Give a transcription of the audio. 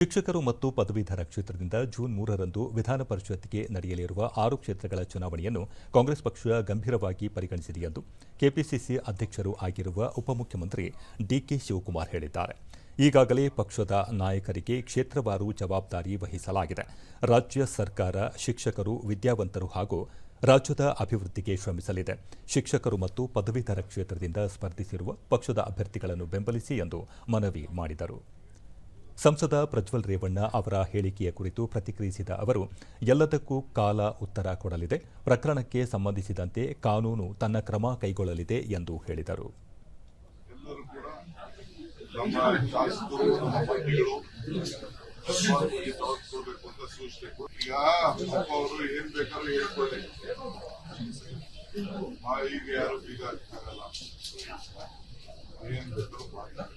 ಶಿಕ್ಷಕರು ಮತ್ತು ಪದವೀಧರ ಕ್ಷೇತ್ರದಿಂದ ಜೂನ್ ಮೂರರಂದು ವಿಧಾನ ಪರಿಷತ್ಗೆ ನಡೆಯಲಿರುವ ಆರು ಕ್ಷೇತ್ರಗಳ ಚುನಾವಣೆಯನ್ನು ಕಾಂಗ್ರೆಸ್ ಪಕ್ಷ ಗಂಭೀರವಾಗಿ ಪರಿಗಣಿಸಿದೆ ಎಂದು ಕೆಪಿಸಿಸಿ ಅಧ್ಯಕ್ಷರೂ ಆಗಿರುವ ಉಪಮುಖ್ಯಮಂತ್ರಿ ಡಿಕೆ ಶಿವಕುಮಾರ್ ಹೇಳಿದ್ದಾರೆ. ಈಗಾಗಲೇ ಪಕ್ಷದ ನಾಯಕರಿಗೆ ಕ್ಷೇತ್ರವಾರು ಜವಾಬ್ದಾರಿ ವಹಿಸಲಾಗಿದೆ. ರಾಜ್ಯ ಸರ್ಕಾರ, ಶಿಕ್ಷಕರು, ವಿದ್ಯಾವಂತರು ಹಾಗೂ ರಾಜ್ಯದ ಅಭಿವೃದ್ಧಿಗೆ ಶ್ರಮಿಸಲಿದೆ. ಶಿಕ್ಷಕರು ಮತ್ತು ಪದವೀಧರ ಕ್ಷೇತ್ರದಿಂದ ಸ್ಪರ್ಧಿಸಿರುವ ಪಕ್ಷದ ಅಭ್ಯರ್ಥಿಗಳನ್ನು ಬೆಂಬಲಿಸಿ ಎಂದು ಮನವಿ ಮಾಡಿದರು. ಸಂಸದ ಪ್ರಜ್ವಲ್ ರೇವಣ್ಣ ಅವರ ಹೇಳಿಕೆಯ ಕುರಿತು ಪ್ರತಿಕ್ರಿಯಿಸಿದ ಅವರು, ಎಲ್ಲದಕ್ಕೂ ಕಾಲ ಉತ್ತರ ಕೊಡಲಿದೆ. ಪ್ರಕರಣಕ್ಕೆ ಸಂಬಂಧಿಸಿದಂತೆ ಕಾನೂನು ತನ್ನ ಕ್ರಮ ಕೈಗೊಳ್ಳಲಿದೆ ಎಂದು ಹೇಳಿದರು. ಈಗ ಯಾರು ಬೀಗ ಏನು ಬೇಕಾದ್ರೂ